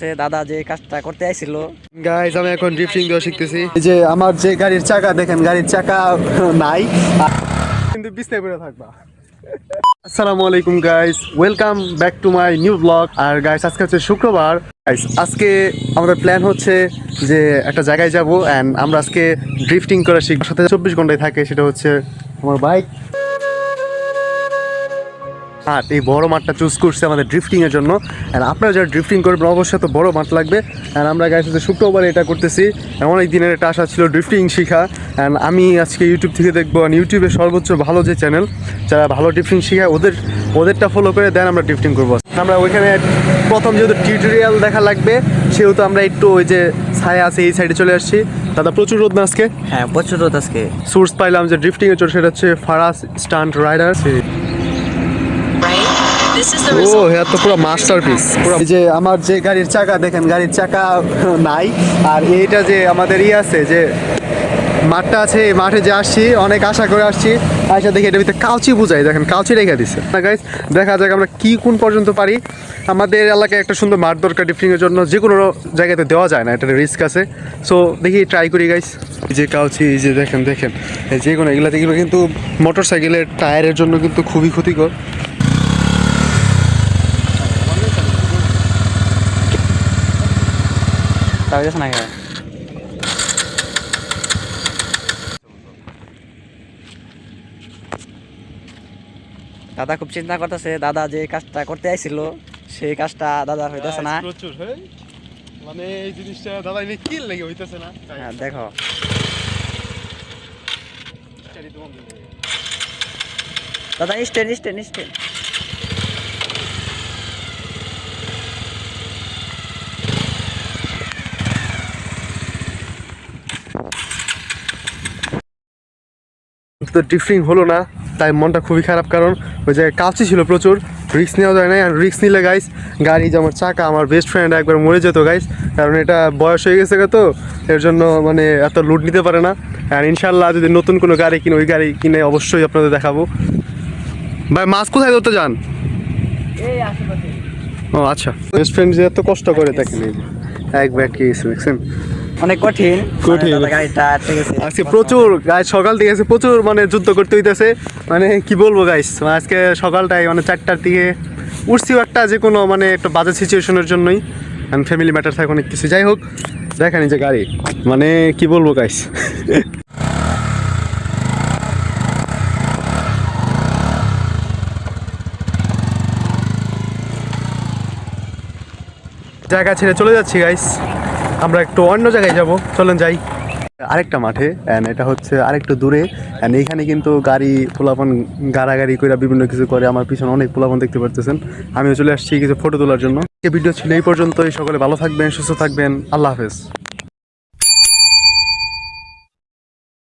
সে দাদা যে কাজটা করতে আইছিল। গাইজ আমি এখন ড্রিফটিং দেওয়া শিখতেছি। যে আমার যে গাড়ির চাকা দেখেন গাড়ির চাকা নাই। কিন্তু বিছনায় পড়ে থাকবা। আসসালামু আলাইকুম guys welcome back to my new blog R guys আজকে হচ্ছে শুক্রবার। গাইস আজকে আমাদের প্ল্যান হচ্ছে যে একটা জায়গায় যাব অ্যান্ড আমরা আজকে ড্রিফটিং করা শিখব। সাথে চব্বিশ ঘন্টায় থাকে সেটা হচ্ছে আমার বাইক মাঠ এই বড় মাঠটা চুজ করছে আমাদের ড্রিফটিং এর জন্য। আর আপনারা যারা ড্রিফটিং করবেন অবশ্যই তো বড় মাঠ লাগবে। আর আমরা গাইস হচ্ছে শুক্রবার এটা করতেছি। আর অনেক দিনের একটা আশা ছিল ড্রিফটিং শেখা। অ্যান্ড আমি আজকে ইউটিউব থেকে দেখব। আর ইউটিউবে সর্বোচ্চ ভালো যে চ্যানেল যারা ভালো ড্রিফটিং শেখায় ওদের ওদেরটা ফলো করে দেন আমরা ড্রিফটিং করব। আমরা ওইখানে প্রথম যেহেতু টিউটোরিয়াল দেখা লাগবে সেহেতু আমরা একটু ওই যে ছায়া আছে এই সাইডে চলে আসছি। দাদা প্রচুর রোদ না আজকে? হ্যাঁ প্রচুর রোদ আজকে। সোর্স পাইলাম যে ড্রিফটিং এর জন্য সেটা হচ্ছে ফারাস স্টান্ট রাইডার ও. হ্যাঁ তো পুরো মাস্টারপিস পুরো যে আমার যে গাড়ির চাকা দেখেন গাড়ির চাকা নাই। আর এইটা যে আমাদের ই আছে যে মাঠটা আছে এই মাঠে যে আসছি অনেক আশা করে আসছি। আশা দেখি এটার ভিতরে কাউচি বুঝাই দেখেন কাউচি রেখে দিচ্ছে না গাইজ দেখা যাক আমরা কি কোন পর্যন্ত পারি। আমাদের এলাকায় একটা সুন্দর মাঠ দরকার ডিফটিংয়ের জন্য যে কোনো জায়গাতে দেওয়া যায় না এটা রিস্ক আছে। সো দেখি ট্রাই করি গাইজ এই যে কাউচি এই যে দেখেন দেখেন। এই যে কোনো এগুলো এগুলো কিন্তু মোটর সাইকেলের টায়ারের জন্য কিন্তু খুবই ক্ষতিকর। তাই যাচ্ছে না কেন? দাদা খুব চিন্তা করতেছে দাদা যে কাজটা করতে আইছিল সেই কাজটা দাদা হইতেছে না। প্রচুর হ্যাঁ? মানে এই জিনিসটা দাদা এনে কি লেগে হইতেছে না? হ্যাঁ দেখো। দাদা স্টেন স্টেন স্টেন তো ডিফরিং হলো না তাই মনটা খুবই খারাপ কারণ ওই জায়গায় কাছে ছিল প্রচুর রিক্স নেওয়া যায় না আর রিস্ক নিলে গাইস গাড়ি যে আমার চাকা আমার বেস্ট ফ্রেন্ড একবার মরে যেত গাইস কারণ এটা বয়স হয়ে গেছে তো এর জন্য মানে এত লুট নিতে পারে না। আর ইনশাল্লাহ যদি নতুন কোনো গাড়ি কিনে ওই গাড়ি কিনে অবশ্যই আপনাদের দেখাবো। ভাই মাছ কোথায় ধরতে যান? ও আচ্ছা। বেস্ট ফ্রেন্ড যে এত কষ্ট করে দেখেন এক ব্যাগ গিয়েছে দেখছেন? অনেক কঠিন। কঠিন। মানে গেছে। আজকে প্রচুর গাইস সকাল থেকে আছে প্রচুর মানে যুদ্ধ করতে হইতেছে। মানে কি বলব গাইস আজকে সকালটাই মানে চারটার দিকে উঠছিও একটা যে কোনো মানে একটা বাজে সিচুয়েশনের জন্যই। অ্যান্ড ফ্যামিলি ম্যাটার থাকে অনেক কিছু। যাই হোক দেখেন যে গাড়ি। মানে কি বলব গাইস? জায়গা ছেড়ে চলে যাচ্ছি গাইস। আমরা একটু অন্য জায়গায় যাব। চলেন যাই। আরেকটা মাঠে অ্যান্ড এটা হচ্ছে আরেকটু দূরে অ্যান্ড এইখানে কিন্তু গাড়ি, পোলাপন গাড়াগাড়ি করে বিভিন্ন কিছু করে, আমার পিছনে অনেক পোলাপন দেখতে পারতেছেন। আমিও চলে আসছি কিছু ফটো তোলার জন্য। ভিডিও ছিল এই পর্যন্তই, সকলে ভালো থাকবেন, সুস্থ থাকবেন, আল্লাহ হাফেজ।